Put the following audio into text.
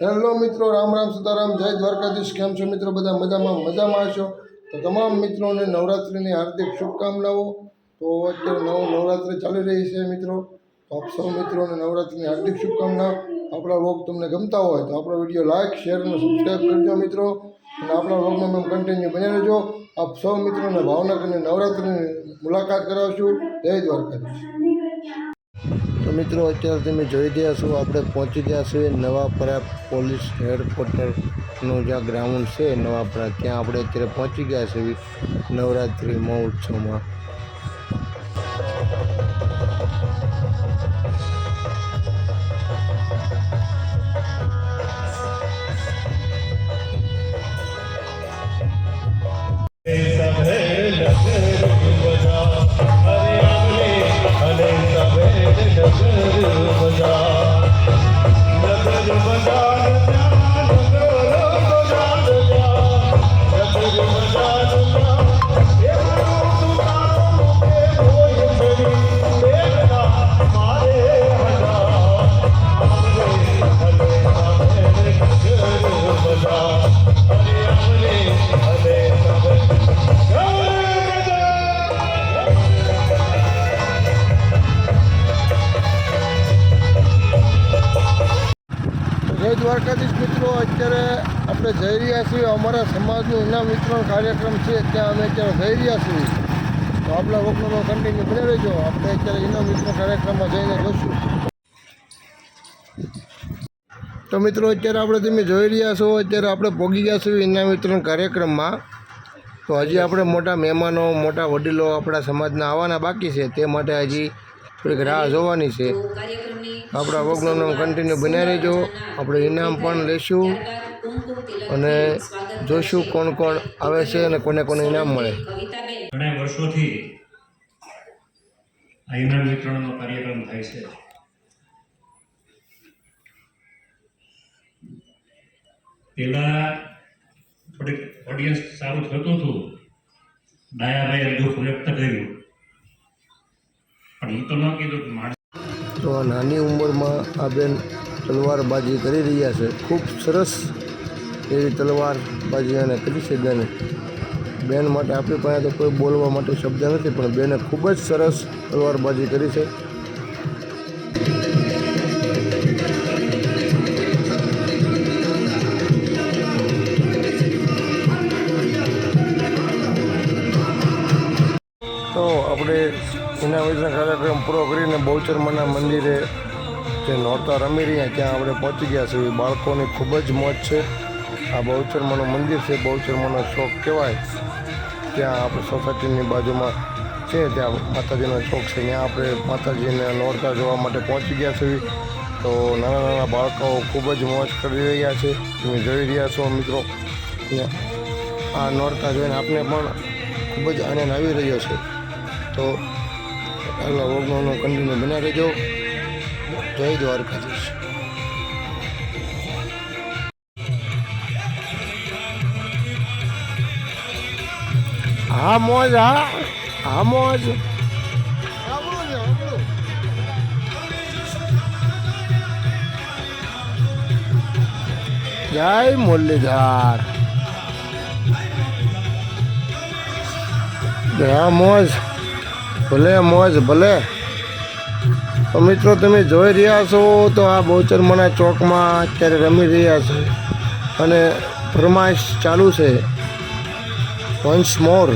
Hello મિત્રો, રામ રામ સીતારામ, જય દ્વારકાધીશ, કેમ છો મિત્રો? બધા મજામાં મજામાં હશો? તો તમામ મિત્રોને નવરાત્રિની હાર્દિક શુભકામનાઓ. તો અત્યારે નવ નવરાત્રિ ચાલી રહી છે મિત્રો. તો આપ સૌ મિત્રોને નવરાત્રિની હાર્દિક શુભકામના. આપણા વ્લોગ તમને ગમતા હોય તો આપણો વીડિયો લાઇક શેર અને સબસ્ક્રાઈબ કરજો મિત્રો. અને આપણા વ્લોગમાં મેમ કન્ટિન્યુ બની રહેજો. આપ સૌ મિત્રોને ભાવનગરની નવરાત્રિની મુલાકાત કરાવશું. જય દ્વારકાધીશ. તો મિત્રો, અત્યારે તમે જોઈ રહ્યા છો, આપણે પહોંચી ગયા છીએ નવાપરા પોલીસ હેડક્વાર્ટરનું જ્યાં ગ્રાઉન્ડ છે નવાપરા, ત્યાં આપણે અત્યારે પહોંચી ગયા છીએ નવરાત્રિ મહોત્સવમાં. દ્વારકાધીશ મિત્રો, અત્યારે આપણે જઈ રહ્યા છીએ. અમારા સમાજનું ઇનામ વિતરણ કાર્યક્રમ છે. ત્યાં અમે અત્યારે જઈ રહ્યા છીએ. તો આપણા વખતમાં કન્ટિન્યુ બની રહેજો. આપણે અત્યારે ઇનામ વિતરણ કાર્યક્રમમાં જઈને જોશું. તો મિત્રો, અત્યારે આપણે તમે જોઈ રહ્યા છો, અત્યારે આપણે પહોંચી ગયા છીએ ઇનામ વિતરણ કાર્યક્રમમાં. તો હજી આપણે મોટા મહેમાનો, મોટા વડીલો આપણા સમાજના આવવાના બાકી છે. તે માટે હજી થોડીક રાહ જોવાની છે. આપણા વગનું કન્ટિન્યુ બન્યા રહેજો. આપણે ઇનામ પણ લઈશું અને જોઈશું કોણ કોણ આવે છે અને કોને કોને ઇનામ મળે. ઘણા વર્ષોથી આ ઇનામ વિતરણનો કાર્યક્રમ થાય છે. પેલા થોડીક ઓડિયન્સ સારું થતું હતું. ડાયાભાઈએ દુઃખ વ્યક્ત કર્યું. તો આ નાની ઉંમરમાં આ બેન તલવારબાજી કરી રહ્યા છે. ખૂબ સરસ એવી તલવારબાજી અને કરી છે બેને. બેન માટે આપણી પાસે તો કોઈ બોલવા માટે શબ્દ નથી, પણ બેને ખૂબ જ સરસ તલવારબાજી કરી છે. તો આપણે એના વિતરણ કાર્યક્રમ પૂરો કરીને બહુચરમાના મંદિરે જે નોરતા રમી રહ્યા ત્યાં આપણે પહોંચી ગયા છીએ. બાળકોની ખૂબ જ મોજ છે. આ બહુચરમાનું મંદિર છે. બહુચરમાનો શોખ કહેવાય. ત્યાં આપણે સોસાયટીની બાજુમાં છે. ત્યાં માતાજીનો ચોક છે. ત્યાં આપણે માતાજીને નોરતા જોવા માટે પહોંચી ગયા છીએ. તો નાના નાના બાળકો ખૂબ જ મોજ કરી રહ્યા છે. તમે જોઈ રહ્યા છો મિત્રો. આ નોરતા જોઈને આપને પણ ખૂબ જ આનંદ આવી રહ્યો છે. તો આગલા વગનો કન્ટિન્યુ બના રહેજો. જય દ્વારકાધીશ. હા, મોજ, હા. હા, મોજ. જય મુરલીધર. જય મોજ. ભલે મોજ, ભલે. તો મિત્રો, તમે જોઈ રહ્યા છો તો આ બહુચરમણા ચોકમાં અત્યારે રમી રહ્યા છે. અને ફરમાઈશ ચાલુ છે. Once more.